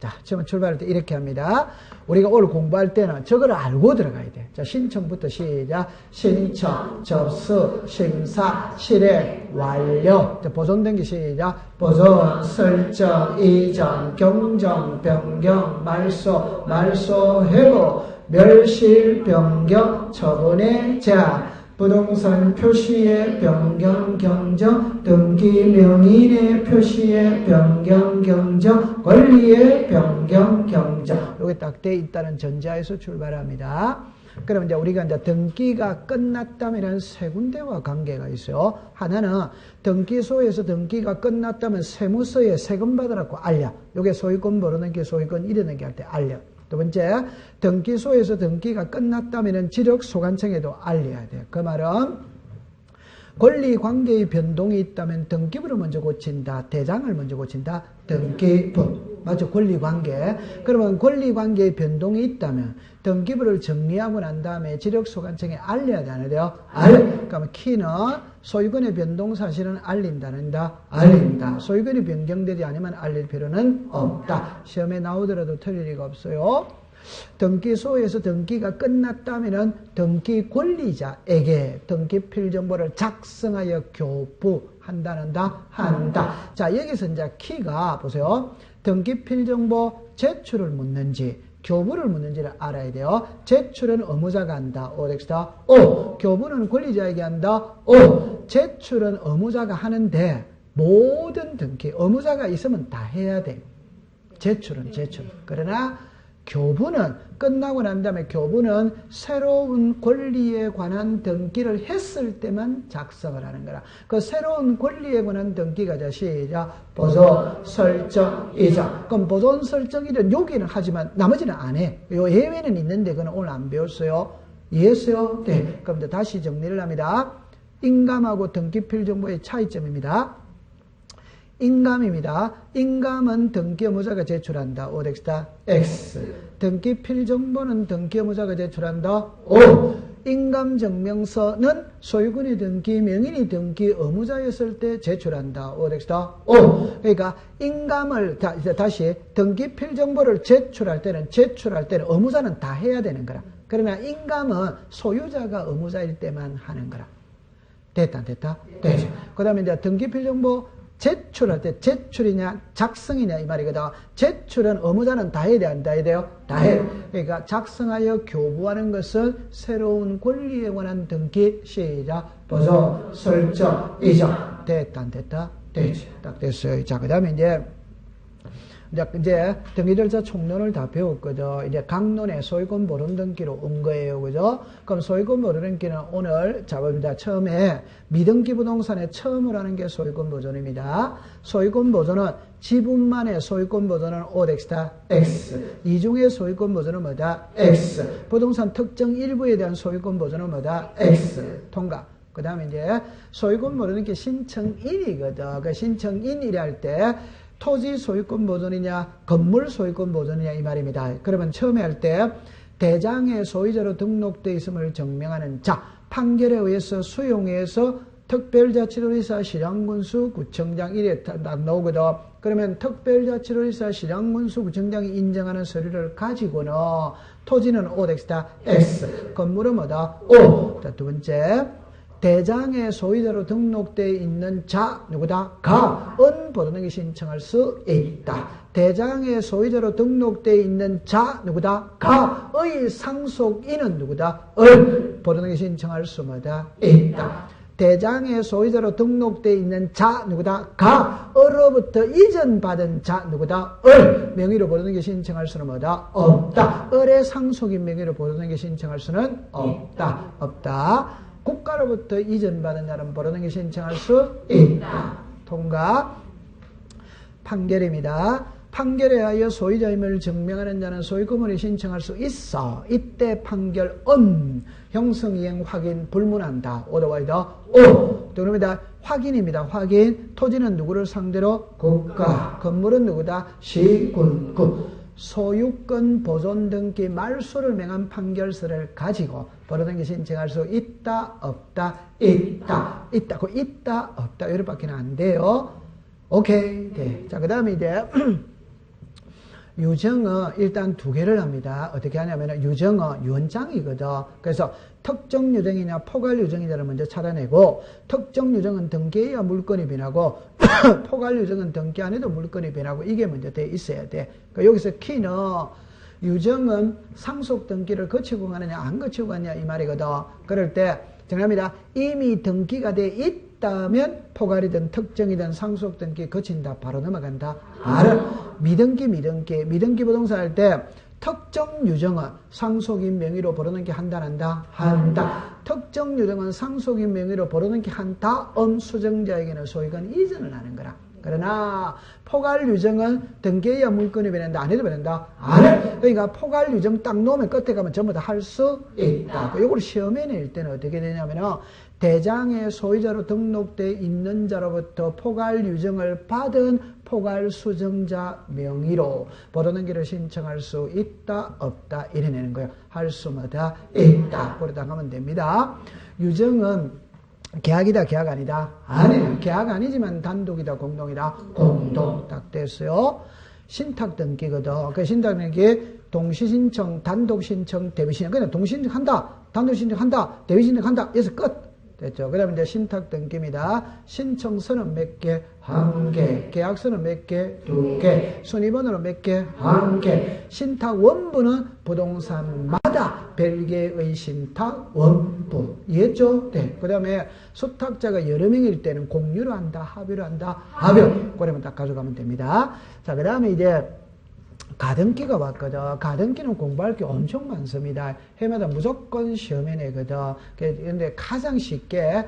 자, 처음 출발할 때 이렇게 합니다. 우리가 오늘 공부할 때는 저걸 알고 들어가야 돼. 자, 신청부터 시작. 신청, 접수, 심사, 실행, 완료. 자, 보존된 게 시작. 보존, 설정, 이전, 경정, 변경, 말소, 말소, 해고, 멸실, 변경, 처분의 제한. 부동산 표시의 변경 경정, 등기 명인의 표시의 변경 경정, 권리의 변경 경정. 이게 딱 돼 있다는 전자에서 출발합니다. 그럼 이제 우리가 이제 등기가 끝났다면 세 군데와 관계가 있어요. 하나는 등기소에서 등기가 끝났다면 세무서에 세금 받으라고 알려. 이게 소유권 모르는 게 소유권 잃는 게 할 때 알려. 두 번째, 등기소에서 등기가 끝났다면 지력 소관청에도 알려야 돼요. 그 말은 권리 관계의 변동이 있다면 등기부를 먼저 고친다. 대장을 먼저 고친다. 등기부. 맞죠? 권리관계. 그러면 권리관계의 변동이 있다면 등기부를 정리하고 난 다음에 지력소관청에 알려야 되는데요. 알. 그러면 키는 소유권의 변동 사실은 알린다는다. 알린다. 소유권이 변경되지 않으면 알릴 필요는 없다. 시험에 나오더라도 틀릴 리가 없어요. 등기소에서 등기가 끝났다면 등기 권리자에게 등기 필 정보를 작성하여 교부한다는다 한다. 자 여기서 이제 키가 보세요. 등기 필정보 제출을 묻는지 교부를 묻는지를 알아야 돼요. 제출은 의무자가 한다. 오렉스다. 오. 교부는 권리자에게 한다. 오. 제출은 의무자가 하는데 모든 등기 의무자가 있으면 다 해야 돼. 제출은 제출. 그러나 교부는 끝나고 난 다음에 교부는 새로운 권리에 관한 등기를 했을 때만 작성을 하는 거라. 그 새로운 권리에 관한 등기가 자 시작 보존 설정 이전. 그럼 보존 설정 이전 여기는 하지만 나머지는 안 해. 요 예외는 있는데 그건 오늘 안 배웠어요. 이해했어요? 네. 그럼 이제 다시 정리를 합니다. 인감하고 등기필 정보의 차이점입니다. 인감입니다. 인감은 등기의무자가 제출한다. 오덱스다. X. 등기 필정보는 등기의무자가 제출한다. O. 인감 증명서는 소유권이 등기, 명인이 등기 의무자였을 때 제출한다. 오덱스다. O. 그러니까 인감을 다, 이제 다시 등기 필정보를 제출할 때는 제출할 때는 의무자는 다 해야 되는 거라. 그러나 인감은 소유자가 의무자일 때만 하는 거라. 됐다, 됐다? 되죠. 그 다음에 이제 등기필정보 제출할 때 제출이냐 작성이냐 이 말이거든. 제출은 의무자는 다 해야 돼, 안 해야 돼요? 다 해. 그러니까 작성하여 교부하는 것은 새로운 권리에 관한 등기 시작 보조 설정 이전 됐다 안 됐다? 되지. 딱 됐어요. 자, 그 다음에 이제 이제 등기절차 총론을 다 배웠거든. 이제 강론에 소유권 보존 등기로 온 거예요. 그죠? 그럼 소유권 보존 등기는 오늘 잡읍니다. 처음에 미등기 부동산에 처음으로 하는 게 소유권 보존입니다. 소유권 보존은 지분만의 소유권 보존은 오덱스다 X. 이중의 소유권 보존은 뭐다? X. 부동산 특정 일부에 대한 소유권 보존은 뭐다? X. 통과. 그 다음에 이제 소유권 보존은 게 신청인이거든. 그 신청인이라 할 때 토지 소유권 보존이냐 건물 소유권 보존이냐 이 말입니다. 그러면 처음에 할 때 대장의 소유자로 등록되어 있음을 증명하는 자 판결에 의해서 수용해서 특별자치도의사 시장군수 구청장 이래 딱 나오거든. 그러면 특별자치도의사 시장군수 구청장이 인정하는 서류를 가지고는 토지는 오덱스다 S 건물은 뭐다 O 자, 두 번째 대장의 소유자로 등록되어 있는 자 누구다? 가 은 보존등기 신청할 수 있다. 대장의 소유자로 등록되어 있는 자 누구다? 가 의 상속인은 누구다? 을 보존등기 신청할 수마다 있다. 대장의 소유자로 등록되어 있는 자 누구다? 가 을로부터 이전받은 자 누구다? 을 명의로 보존등기 신청할 수는 뭐다? 없다. 을의 상속인 명의로 보존등기 신청할 수는 없다. 없다. 국가로부터 이전받은 자는 벌어능에 신청할 수 있다. 통과. 판결입니다. 판결에 하여 소유자임을 증명하는 자는 소유권을 신청할 수 있어. 이때 판결 은 형성이행 확인 불문한다. 오더와이더 오. 그럽니다. 확인입니다. 확인. 토지는 누구를 상대로? 국가. 건물은 누구다? 시군국. 소유권 보존 등기 말소를 명한 판결서를 가지고 벌어등기 신청할 수 있다 없다 있다 있다 그 있다 없다 이렇게밖에 안 돼요. 오케이. 네. 자 그 다음에 이제 유정은 일단 두 개를 합니다. 어떻게 하냐면 유정은 유언장이거든. 그래서 특정 유정이냐 포괄 유정이냐를 먼저 찾아내고 특정 유정은 등기해야 물건이 변하고 포괄 유정은 등기 안 해도 물건이 변하고 이게 먼저 돼 있어야 돼. 그러니까 여기서 키는 유정은 상속 등기를 거치고 가느냐 안 거치고 가느냐 이 말이거든. 그럴 때 정합니다. 이미 등기가 돼 있다면 포괄이든 특정이든 상속 등기 거친다. 바로 넘어간다. 알아. 미등기 미등기 미등기 부동산 할때 특정 유정은 상속인 명의로 벌어넣기 한다 한다 한다. 특정 유정은 상속인 명의로 벌어넣기 한다 음 수정자에게는 소유권 이전을 하는 거라 그러나 포괄 유정은 등기해야 물건이 변한다 안 해도 변한다 안 해. 그러니까 포괄 유정 딱 놓으면 끝에 가면 전부 다 할 수 있다 이걸 시험에 낼 때는 어떻게 되냐면은 대장의 소유자로 등록돼 있는 자로부터 포괄 유정을 받은 포괄 수정자 명의로 벌어넘기를 신청할 수 있다 없다 이래내는 거예요. 할 수마다 있다. 그러다 가면 됩니다. 유정은 계약이다 계약 아니다 아니에요. 계약 아니지만 단독이다 공동이다 공동 딱 됐어요. 신탁 등기거든. 그 신탁 등기 동시 신청, 단독 신청, 대비 신청. 그냥 동시 신청한다, 단독 신청한다, 대비 신청한다. 여기서 끝. 됐죠. 그 다음에 이제 신탁 등기입니다. 신청서는 몇 개? 한 개. 계약서는 몇 개? 두 개. 순위번호는 몇 개? 한 개. 신탁 원부는 부동산마다 별개의 신탁 원부. 이해했죠? 네. 그 다음에 수탁자가 여러 명일 때는 공유로 한다, 합의로 한다, 합의. 그러면 딱 가져가면 됩니다. 자, 그 다음에 이제 가등기가 왔거든. 가등기는 공부할 게 엄청 많습니다. 해마다 무조건 시험에 내거든. 그런데 가장 쉽게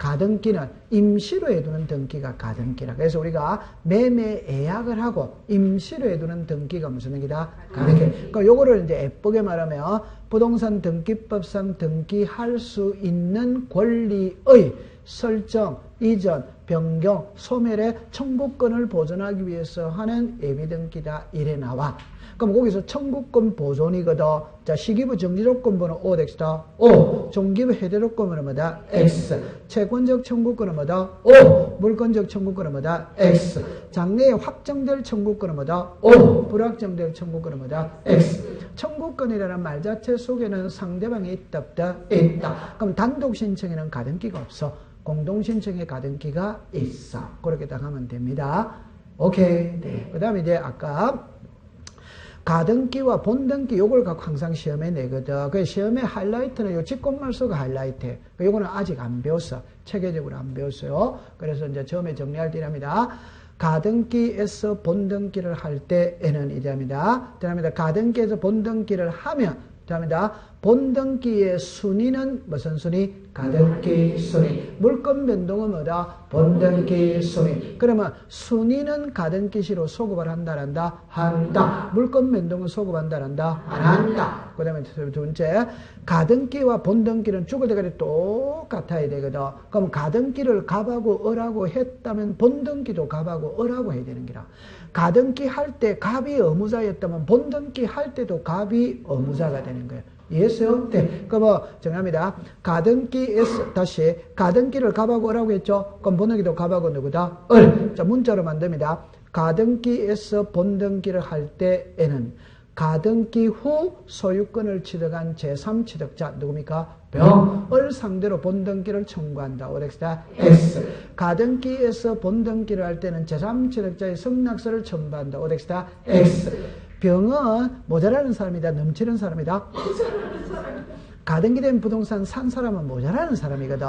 가등기는 임시로 해두는 등기가 가등기라. 그래서 우리가 매매 예약을 하고 임시로 해두는 등기가 무슨 등기다? 가등기. 그러니까 요거를 이제 예쁘게 말하면 부동산 등기법상 등기할 수 있는 권리의 설정, 이전, 변경, 소멸의 청구권을 보존하기 위해서 하는 예비등기다 이래 나와. 그럼 거기서 청구권 보존이거든. 자, 시기부 정지조건번호 O 덱스다. O. 종기부 해대조건번호 뭐다? X. 채권적 청구권은 뭐다? O. 물권적 청구권은 뭐다? X. 장래에 확정될 청구권은 뭐다? O. 불확정될 청구권은 뭐다? X. 청구권이라는 말 자체 속에는 상대방이 있다 없다? 있다. 그럼 단독 신청에는 가등기가 없어. 공동 신청에 가등기가 있어. 그렇게 딱 하면 됩니다. 오케이. 네. 그 다음에 이제 아까 가등기와 본등기 요걸 갖고 항상 시험에 내거든. 그 시험의 하이라이트는 요 직권말소가 하이라이트. 그 요거는 아직 안 배웠어. 체계적으로 안 배웠어요. 그래서 이제 처음에 정리할 때랍니다. 가등기에서 본등기를 할 때에는 이랍니다. 그다음에 가등기에서 본등기를 하면 그답니다. 본등기의 순위는 무슨 순위? 가등기 순위. 물건 변동은 뭐다? 본등기 순위. 그러면 순위는 가등기시로 소급을 한다, 한다? 한다. 물건 변동은 소급한다, 한다? 안 한다. 그 다음에 두 번째, 가등기와 본등기는 죽을 때까지 똑같아야 되거든. 그럼 가등기를 갑하고 어라고 했다면 본등기도 갑하고 어라고 해야 되는 기라. 가등기 할 때 갑이 어무자였다면 본등기 할 때도 갑이 어무자가 되는 거예요. 이해했어요? 네. 그럼 뭐, 정합니다. 가등기에서, 다시, 가등기를 갑하고 어라고 했죠? 그럼 본등기도 갑하고 누구다? 얼. 자, 문자로 만듭니다. 가등기에서 본등기를 할 때에는 가등기 후 소유권을 취득한 제3취득자 누굽니까? 병을 상대로 본등기를 청구한다. 오렉스다 S. 가등기에서 본등기를 할 때는 제3취득자의 승낙서를 첨부한다. 오렉스다 X. 병은 모자라는 사람이다. 넘치는 사람이다. 가등기 된 부동산 산 사람은 모자라는 사람이거든.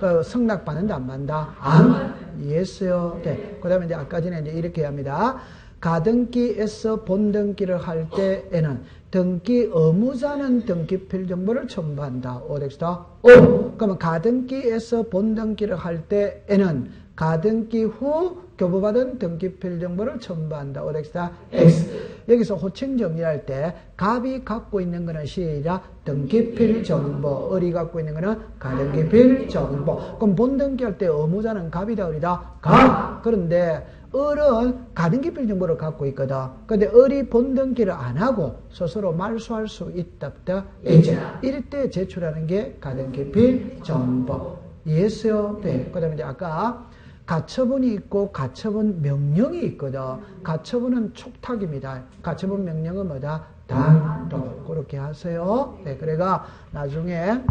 그 승낙 받는다 안 받는다? 안. 이해했어요. 네. 그 다음에 이제 아까 전에 이제 이렇게 합니다. 가등기에서 본등기를 할 때에는 등기 의무자는 등기필 정보를 첨부한다. 오덱스다. 오. 그러면 가등기에서 본등기를 할 때에는 가등기 후 교부받은 등기 필 정보를 첨부한다. 오덱스다. X. 여기서 호칭 정리할 때 갑이 갖고 있는 것은 시작 등기필 정보, 을이 갖고 있는 것은 가등기필 정보. 그럼 본등기 할 때 의무자는 갑이다, 을이다? 갑. 그런데 을은 가등기필 정보를 갖고 있거든. 근데 을이 본등기를 안 하고 스스로 말소할 수 있다, 없다? 이제 이럴 때 제출하는 게 가등기필 정보. 이해했어요? 네. 그 다음에 이제 아까 가처분이 있고 가처분 명령이 있거든. 가처분은 촉탁입니다. 가처분 명령은 뭐다? 단독. 그렇게 하세요. 네, 그래가 나중에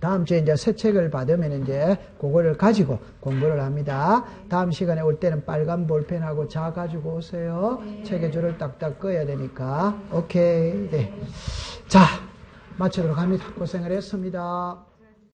다음 주에 이제 새 책을 받으면 이제 그거를 가지고 공부를 합니다. 다음 시간에 올 때는 빨간 볼펜하고 자 가지고 오세요. 책의 줄을 딱딱 꺼야 되니까. 오케이. 네. 자, 마치도록 합니다. 고생을 했습니다.